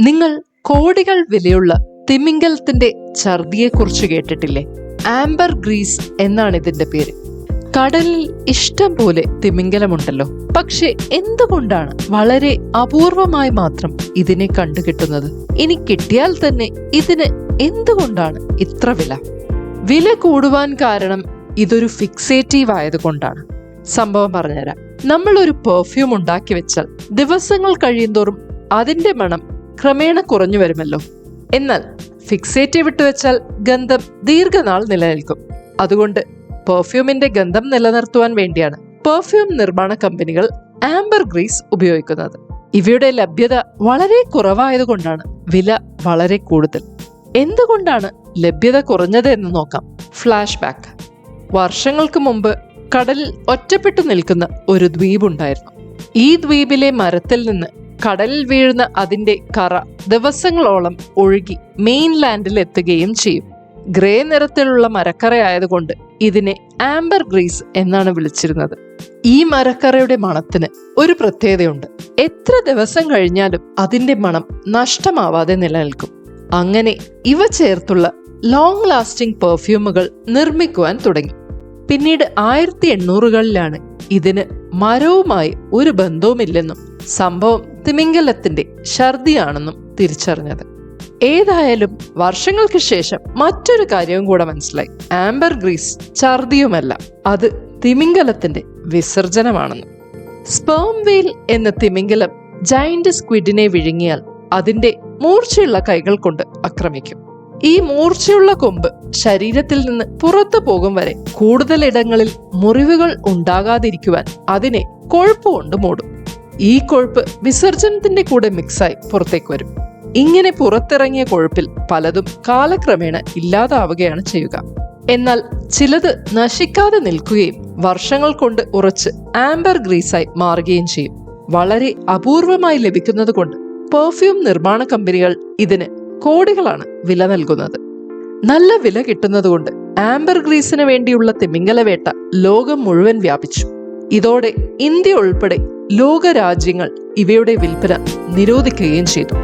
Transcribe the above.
നിങ്ങൾ കോടികൾ വിലയുള്ള തിമിംഗലത്തിന്റെ ഛർദിയെക്കുറിച്ച് കേട്ടിട്ടില്ലേ? ആംബർ ഗ്രീസ് എന്നാണ് ഇതിന്റെ പേര്. കടലിൽ ഇഷ്ടം പോലെ തിമിംഗലമുണ്ടല്ലോ. പക്ഷെ എന്തുകൊണ്ടാണ് വളരെ അപൂർവമായി മാത്രം ഇതിനെ കണ്ടുകിട്ടുന്നത് ഇനി കിട്ടിയാൽ തന്നെ ഇതിന് എന്തുകൊണ്ടാണ് ഇത്ര വില? വില കൂടുവാൻ കാരണം ഇതൊരു ഫിക്സേറ്റീവ് ആയതുകൊണ്ടാണ്. സംഭവം പറഞ്ഞുതരാം. നമ്മൾ ഒരു പെർഫ്യൂം ഉണ്ടാക്കി വെച്ചാൽ ദിവസങ്ങൾ കഴിയുന്തോറും അതിന്റെ മണം ക്രമേണ കുറഞ്ഞു വരുമല്ലോ. എന്നാൽ ഫിക്സേറ്റീവ് വിട്ടുവെച്ചാൽ വെച്ചാൽ ഗന്ധം ദീർഘനാൾ നിലനിൽക്കും. അതുകൊണ്ട് പെർഫ്യൂമിന്റെ ഗന്ധം നിലനിർത്തുവാൻ വേണ്ടിയാണ് പെർഫ്യൂം നിർമ്മാണ കമ്പനികൾ ആംബർ ഗ്രീസ് ഉപയോഗിക്കുന്നത്. ഇവയുടെ ലഭ്യത വളരെ കുറവായതുകൊണ്ടാണ് വില വളരെ കൂടുതൽ. എന്തുകൊണ്ടാണ് ലഭ്യത കുറഞ്ഞത് എന്ന് നോക്കാം. ഫ്ലാഷ് ബാക്ക് വർഷങ്ങൾക്ക് മുമ്പ് കടലിൽ ഒറ്റപ്പെട്ടു നിൽക്കുന്ന ഒരു ദ്വീപുണ്ടായിരുന്നു. ഈ ദ്വീപിലെ മരത്തിൽ നിന്ന് കടലിൽ വീഴുന്ന അതിന്റെ കറ ദിവസങ്ങളോളം ഒഴുകി മെയിൻലാൻഡിൽ എത്തുകയും ചെയ്യും. ഗ്രേ നിറത്തിലുള്ള മരക്കറയായതുകൊണ്ട് ഇതിനെ ആംബർ ഗ്രീസ് എന്നാണ് വിളിച്ചിരുന്നത്. ഈ മരക്കറയുടെ മണത്തിന് ഒരു പ്രത്യേകതയുണ്ട്. എത്ര ദിവസം കഴിഞ്ഞാലും അതിന്റെ മണം നഷ്ടമാവാതെ നിലനിൽക്കും. അങ്ങനെ ഇവ ചേർത്തുള്ള ലോങ് ലാസ്റ്റിംഗ് പെർഫ്യൂമുകൾ നിർമ്മിക്കുവാൻ തുടങ്ങി. പിന്നീട് ആയിരത്തി എണ്ണൂറുകളിലാണ് ഇതിന് മരവുമായി ഒരു ബന്ധവുമില്ലെന്നും സംഭവം തിമിംഗലത്തിന്റെ ഛർദിയാണെന്നും തിരിച്ചറിഞ്ഞത്. ഏതായാലും വർഷങ്ങൾക്ക് ശേഷം മറ്റൊരു കാര്യവും കൂടെ മനസ്സിലായി. ആംബർ ഗ്രീസ് ഛർദിയുമല്ല അത് തിമിംഗലത്തിന്റെ വിസർജനമാണെന്നും. സ്പേം വെയിൽ എന്ന തിമിംഗലം ജൈന്റ് സ്ക്വിഡിനെ വിഴുങ്ങിയാൽ അതിന്റെ മൂർച്ചയുള്ള കൈകൾ കൊണ്ട് ആക്രമിക്കും. ഈ മൂർച്ചയുള്ള കൊമ്പ് ശരീരത്തിൽ നിന്ന് പുറത്തു പോകും വരെ കൂടുതൽ ഇടങ്ങളിൽ മുറിവുകൾ ഉണ്ടാകാതിരിക്കുവാൻ അതിനെ കൊഴുപ്പ് കൊണ്ട് മൂടും. ഈ കൊഴുപ്പ് വിസർജനത്തിന്റെ കൂടെ മിക്സായി പുറത്തേക്ക് വരും. ഇങ്ങനെ പുറത്തിറങ്ങിയ കൊഴുപ്പിൽ പലതും കാലക്രമേണ ഇല്ലാതാവുകയാണ് ചെയ്യുക. എന്നാൽ ചിലത് നശിക്കാതെ നിൽക്കുകയും വർഷങ്ങൾ കൊണ്ട് ഉറച്ച് ആംബർ ഗ്രീസായി മാറുകയും ചെയ്യും. വളരെ അപൂർവമായി ലഭിക്കുന്നത് കൊണ്ട് പെർഫ്യൂം നിർമ്മാണ കമ്പനികൾ ഇതിന് കോടികളാണ് വില നൽകുന്നത്. നല്ല വില കിട്ടുന്നതുകൊണ്ട് ആംബർ ഗ്രീസിന് വേണ്ടിയുള്ള തിമിംഗലവേട്ട ലോകം മുഴുവൻ വ്യാപിച്ചു. ഇതോടെ ഇന്ത്യ ഉൾപ്പെടെ ലോക രാജ്യങ്ങൾ ഇവയുടെ വിൽപ്പന നിരോധിക്കുകയും ചെയ്തു.